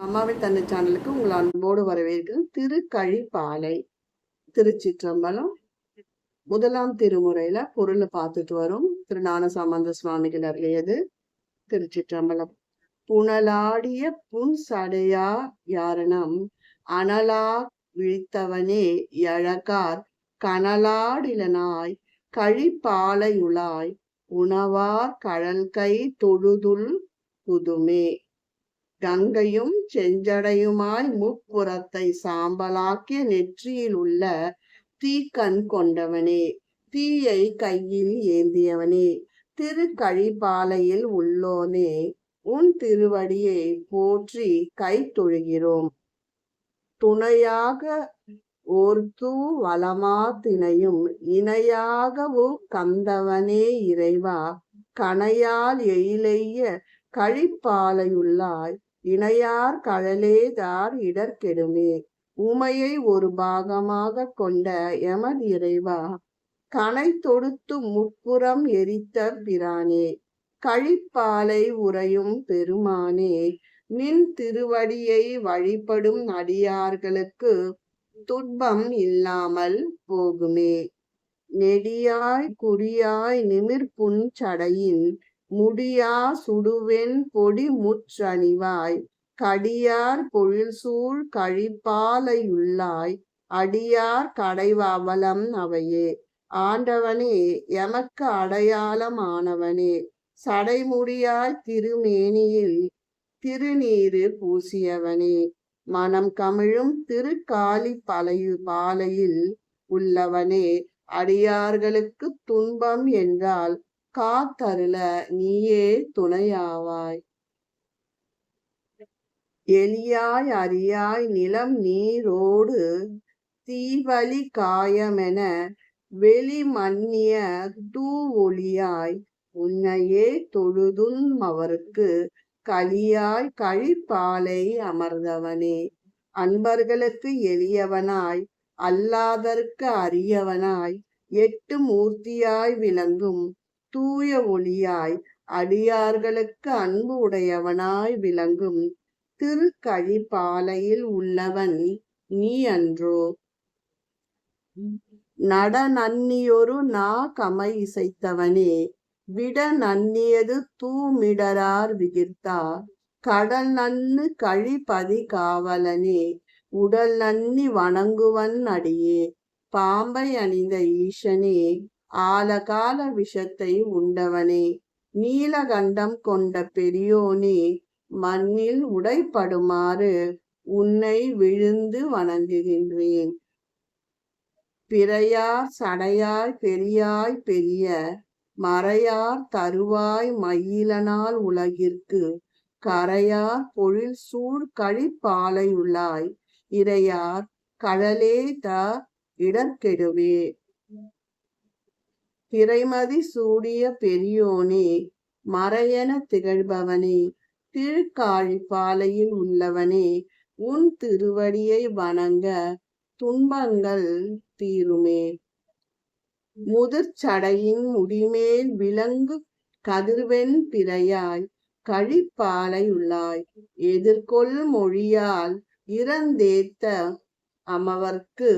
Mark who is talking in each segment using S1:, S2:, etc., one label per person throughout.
S1: அம்மாவின் தன்னை சேனலுக்கு உங்கள் அன்போடு வரவேற்கிறேன். திருக்கழிப்பாலை திருச்சிற்றம்பலம் முதலாம் திருமுறையில பொருளை பார்த்துட்டு வரும். திரு. ஞானசாமந்த சுவாமிகள் அருளியது திருச்சிற்றம்பலம். புனலாடிய புன் சடையா யாரணம் அனலா விழித்தவனே எழகார் கனலாடிலனாய் கழிப்பாலையுளாய் உணவார் கழல்கை தொழுதுல் புதுமே. கங்கையும் செஞ்சடையுமாய் முப்புறத்தை சாம்பலாக்கிய நெற்றியில் உள்ள தீக்கண் கொண்டவனே தீயை கையில் ஏந்தியவனே திருக்கழிப்பாலையில் உள்ளோனே உன் திருவடியை போற்றி கை தொழுகிறோம் துணையாக ஓர்த்து வளமா திணையும் இணையாகவோ கந்தவனே இறைவா கணையால் எயிலைய கழிப்பாலையுள்ளாய் இணையார் கழலேதார் இடர்கெடுமே உமையை ஒரு பாகமாக கொண்ட எமது இறைவா. கனை தொடுத்து முற்புறம் எரித்த பிரானே. கழிப்பாலை உறையும் பெருமானே. நின் திருவடியை வழிபடும் அடியார்களுக்கு துன்பம் இல்லாமல் போகுமே. நெடியாய் குறியாய் நிமிர்புன் சடையின் முடியா சுடுவெண் பொடி முற்றணிவாய் கடியார் பொழில்சூழ் கழிப்பாலையுள்ளாய் அடியார் கடைவாவலம் அவையே. ஆண்டவனே எமக்கு அடையாளமானவனே சடைமுடியாய் திருமேனியில் திருநீரு பூசியவனே. மனம் கமிழும் திருக்காலி பலையு பாலையில் உள்ளவனே அடியார்களுக்கு துன்பம் என்றால் காத்தருள நீயே துணையாவாய். எலியாய் அறியாய் நிலம் நீரோடு தீவலி காயமென வெளி மன்னிய தூ ஒளியாய் உன்னையே தொழுதும் அவருக்கு கலியாய் கழிப்பாலை அமர்ந்தவனே. அன்பர்களுக்கு எளியவனாய் அல்லாதற்கு அரியவனாய் எட்டு மூர்த்தியாய் விளங்கும் தூய ஒளியாய் அடியார்களுக்கு அன்பு உடையவனாய் விளங்கும் திருக்கழிப்பாலையில் உள்ளவன் நீ அன்றோ. நட நன்னியொரு நா கமை இசைத்தவனே விட நன்னியது தூமிடரார் விகிர்த்தா கடல் நன்னு கழிப்பதி காவலனே உடல் நன்னி வணங்குவன் அடியே பாம்பை அணிந்த ஈசனே. ஆலகால விஷத்தை உண்டவனே. நீலகண்டம் கொண்ட பெரியோனே மண்ணில் உடைப்படுமாறு உன்னை விழுந்து வணங்குகின்றேன். பிறையார் சடையாய் பெரியாய் பெரிய மறையார் தருவாய் மயிலனால் உலகிற்கு கரையார் பொழில் சூழ் கழிப்பாலையுள்ளாய் இறையார் கடலே த இடர்கெடுவே. திரைமதி சூடிய பெரியோனே மறையென திகழ்பவனே திருக்காழிப்பாலையில் உள்ளவனே உன் திருவடியை வணங்க துன்பங்கள் தீருமே. முதிர்ச்சடையின் முடிமேல் விலங்கு கதிர்வெண் பிறையாய் கழிப்பாலை உள்ளாய் எதிர்கொள் மொழியால் இறந்தேத்த அமவர்க்கு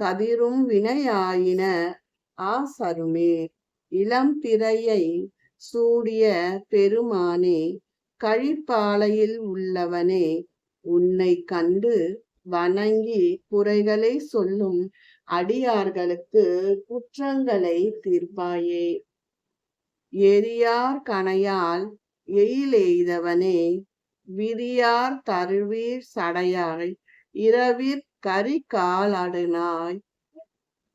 S1: கதிரும் வினையாயின ஆசருமே. இளம்பிறையை சூடிய பெருமானே கழிப்பாலையில் உள்ளவனே உன்னை கண்டு வணங்கி குறைகளை சொல்லும் அடியார்களுக்கு குற்றங்களை தீர்ப்பாயே. எரியார் கனையால் எயிலெய்தவனே விரியார் தருவீர் சடையாய் இரவிற் கரிகாலடனாய்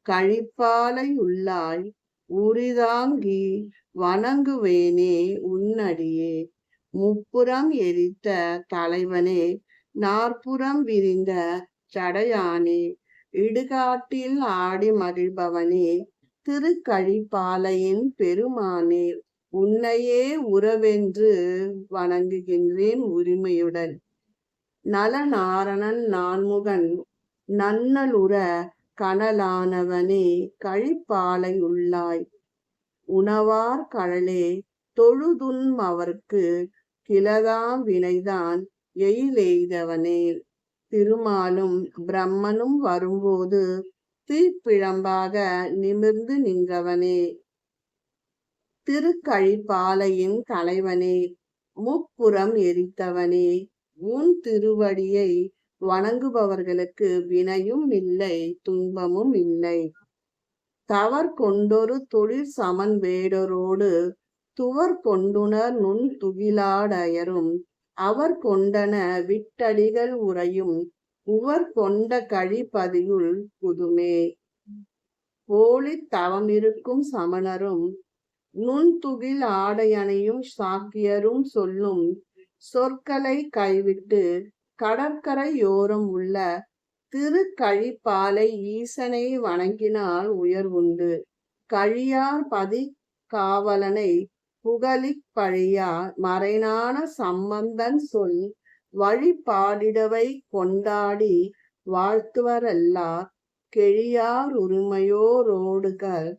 S1: கழிப்பாலை உள்ளாய் உரிதாங்கி வணங்குவேனே உன்னடியே. முப்புறம் எரித்த தலைவனே நாற்புறம் விரிந்த சடையானே. இடுகாட்டில் ஆடி மகிழ்பவனே திருக்கழிப்பாலையின் பெருமானே உன்னையே உறவென்று வணங்குகின்றேன் உரிமையுடன். நலநாரணன் நான்முகன் நன்னலுற கனலானவனே கழிப்பாலை உள்ளாய் உணவார் கழலே தொழுதுன் அவர்க்கு கிளதாம் வினைதான் எயிலெய்தவனே. திருமாலும் பிரம்மனும் வரும்போது தீப்பிழம்பாக நிமிர்ந்து நின்றவனே. திருக்கழிப்பாலையின் தலைவனே முப்புறம் எரித்தவனே. உன் திருவடியை வணங்குபவர்களுக்கு வினையும் இல்லை துன்பமும் இல்லை. தவர் கொண்டொரு தொழில் சமன் வேடரோடு துவர் கொண்டுணர் நுண் துகிலாடயரும். அவர் கொண்டன விட்டடிகள் உறையும் உவர் கொண்ட கழிப்பதியுள் புதுமே. போலி தவமிருக்கும் சமணரும் நுண்துகில் ஆடையணையும் சாக்கியரும் சொல்லும் சொற்களை கைவிட்டு கடற்கரையோரம் உள்ள திருக்கழிப்பாலை ஈசனை வணங்கினால் உயர்வுண்டு. கழியார் பதி காவலனை புகழிப் பழியார் மறைநான சம்பந்தன் சொல் வழிபாடிடவை கொண்டாடி வாழ்த்துவரல்லார் கெழியார் உரிமையோரோடுகள்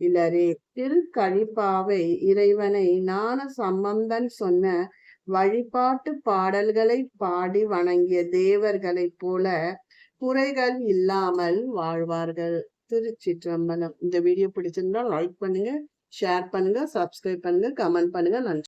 S1: இலரே. திருக்கழிப்பாவை இறைவனை ஞான சம்பந்தன் சொன்ன வழிபாட்டு பாடல்களை பாடி வணங்கிய தேவர்களைப் போல குறைகள் இல்லாமல் வாழ்வார்கள். திருச்சிற்றம்பலம். இந்த வீடியோ பிடிச்சிருந்தா லைக் பண்ணுங்க ஷேர் பண்ணுங்க சப்ஸ்கிரைப் பண்ணுங்க கமெண்ட் பண்ணுங்க. நன்றி.